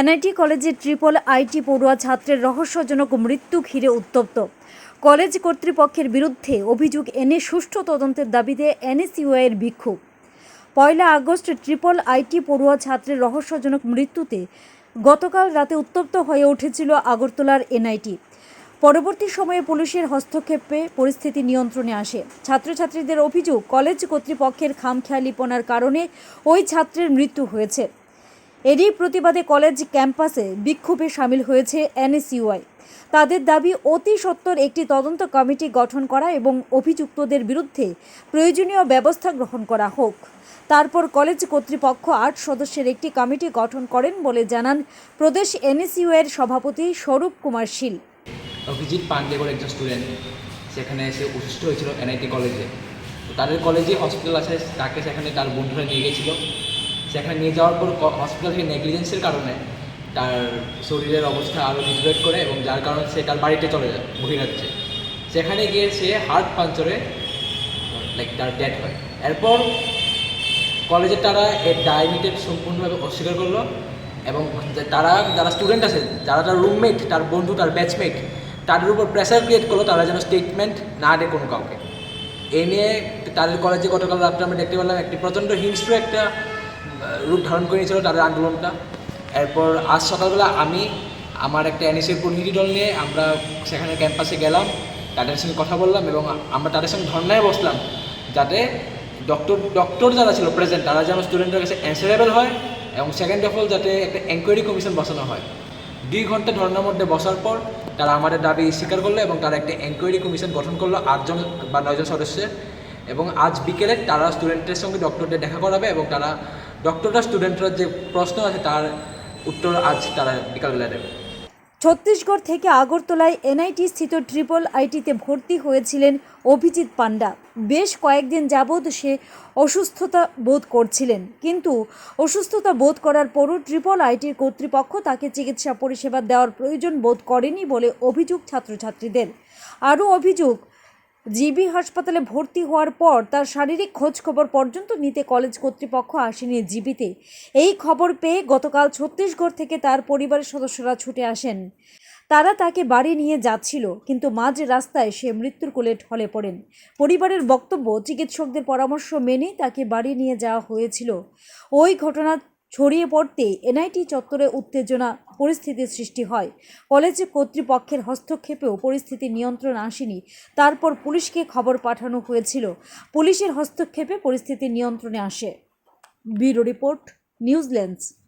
NIT কলেজের triple IT পড়ুয়া ছাত্রের রহস্যজনক মৃত্যু ঘিরে উত্তপ্ত। কলেজ কর্তৃপক্ষের বিরুদ্ধে অভিযোগ এনে সুষ্ঠু তদন্তের দাবিতে এনএসইউআইয়ের বিক্ষোভ পয়লা আগস্ট ট্রিপল আইটি পড়ুয়া ছাত্রের রহস্যজনক মৃত্যুতে গতকাল রাতে উত্তপ্ত হয়ে উঠেছিল আগরতলার এনআইটি। পরবর্তী সময়ে পুলিশের হস্তক্ষেপে পরিস্থিতি নিয়ন্ত্রণে আসে। ছাত্রছাত্রীদের অভিযোগ, কলেজ কর্তৃপক্ষের খামখেয়ালিপনার কারণে ওই ছাত্রের মৃত্যু হয়েছে। এরই প্রতিবাদে কলেজ ক্যাম্পাসে বিক্ষোভে সামিল হয়েছে এনএসইউআই। তাদের দাবি, অতি সত্বর একটি তদন্ত কমিটি গঠন করা এবং অভিযুক্তদের বিরুদ্ধে প্রয়োজনীয় ব্যবস্থা গ্রহণ করা হোক। তারপর কলেজ কর্তৃপক্ষ আট সদস্যের একটি কমিটি গঠন করেন বলে জানান প্রদেশ এনএসইউএর সভাপতি স্বরূপ কুমার শীল। অভিজিৎ পান্ডে বলে একজন স্টুডেন্ট, সেখানে এসে অসুস্থ হয়েছিল এনআইটি কলেজে। তাদের কলেজে হসপিটাল আছে, তাকে সেখানে তার বন্ধুরা নিয়ে গেছিল। সেখানে নিয়ে যাওয়ার পর হসপিটাল থেকে নেগলিজেন্সের কারণে তার শরীরের অবস্থা আরও ডিগ্রেড করে এবং যার কারণে সে তার বাড়িতে চলে যায়, বহিরাজ্যে। সেখানে গিয়ে সে হার্ট পাঞ্চরে লাইক তার ডেথ হয়। এরপর কলেজের তারা এর ডায়ামিটেড সম্পূর্ণভাবে অস্বীকার করল এবং তারা, যারা স্টুডেন্ট আছে, যারা তার রুমমেট তার বন্ধু, তার ব্যাচমেট তাদের উপর প্রেশার ক্রিয়েট করল, তারা যেন স্টেটমেন্ট না দেয় কোনো কাউকে। এ নিয়ে তাদের কলেজে গতকাল রাত্রে আমরা দেখতে পেলাম একটি প্রচণ্ড হিংস্র একটা রূপ ধারণ করে নিয়েছিল তাদের আন্দোলনটা। এরপর আজ সকালবেলা আমি, আমার একটা এনএসএর প্রতিনিধি দল নিয়ে আমরা সেখানে ক্যাম্পাসে গেলাম, তাদের সঙ্গে কথা বললাম এবং আমরা তাদের সঙ্গে ধর্নায় বসলাম যাতে ডক্টর ডক্টর যারা ছিল প্রেজেন্ট, তারা যেন স্টুডেন্টের কাছে অ্যান্সারেবল হয় এবং সেকেন্ড অফ অল যাতে একটা এনকোয়ারি কমিশন বসানো হয়। দুই ঘণ্টা ধর্নার মধ্যে বসার পর তারা আমাদের দাবি স্বীকার করল এবং তারা একটা এনকোয়ারি কমিশন গঠন করল আটজন বা নয়জন সদস্যের এবং আজ বিকেলে তারা স্টুডেন্টের সঙ্গে ডক্টরদের দেখা করাবে এবং তারা ডক্টররা স্টুডেন্টরা যে প্রশ্ন আছে তার উত্তর আজ তারা বিকালবেলা দেবে। ছত্তিশগড় থেকে আগরতলায় এনআইটি স্থিত ট্রিপল আইটিতে ভর্তি হয়েছিলেন অভিজিৎ পান্ডা বেশ কয়েকদিন যাবৎ সে অসুস্থতা বোধ করছিলেন। কিন্তু অসুস্থতা বোধ করার পরও ট্রিপল আইটির কর্তৃপক্ষ তাকে চিকিৎসা পরিষেবা দেওয়ার প্রয়োজন বোধ করেনি বলে অভিযোগ ছাত্রছাত্রীদের। আরও অভিযোগ জিবি হাসপাতালে ভর্তি হওয়ার পর তার শারীরিক খোঁজ খবর পর্যন্ত নিতে কলেজ কর্তৃপক্ষ আসেনি জিবিতে। এই খবর পেয়ে গতকাল ছত্তিশগড় থেকে তার পরিবারের সদস্যরা ছুটে আসেন। তারা তাকে বাড়ি নিয়ে যাচ্ছিল, কিন্তু মাঝ রাস্তায় সে মৃত্যুর কোলে ঢলে পড়েন। পরিবারের বক্তব্য, চিকিৎসকদের পরামর্শ মেনেই তাকে বাড়ি নিয়ে যাওয়া হয়েছিল। ওই ঘটনা ছড়িয়ে পড়তে এনআইটি চত্বরে উত্তেজনা পরিস্থিতির সৃষ্টি হয়। কলেজে কর্তৃপক্ষের হস্তক্ষেপেও পরিস্থিতি নিয়ন্ত্রণ আসেনি। তারপর পুলিশকে খবর পাঠানো হয়েছিল। পুলিশের হস্তক্ষেপে পরিস্থিতি নিয়ন্ত্রণে আসে। Bureau report, news lens.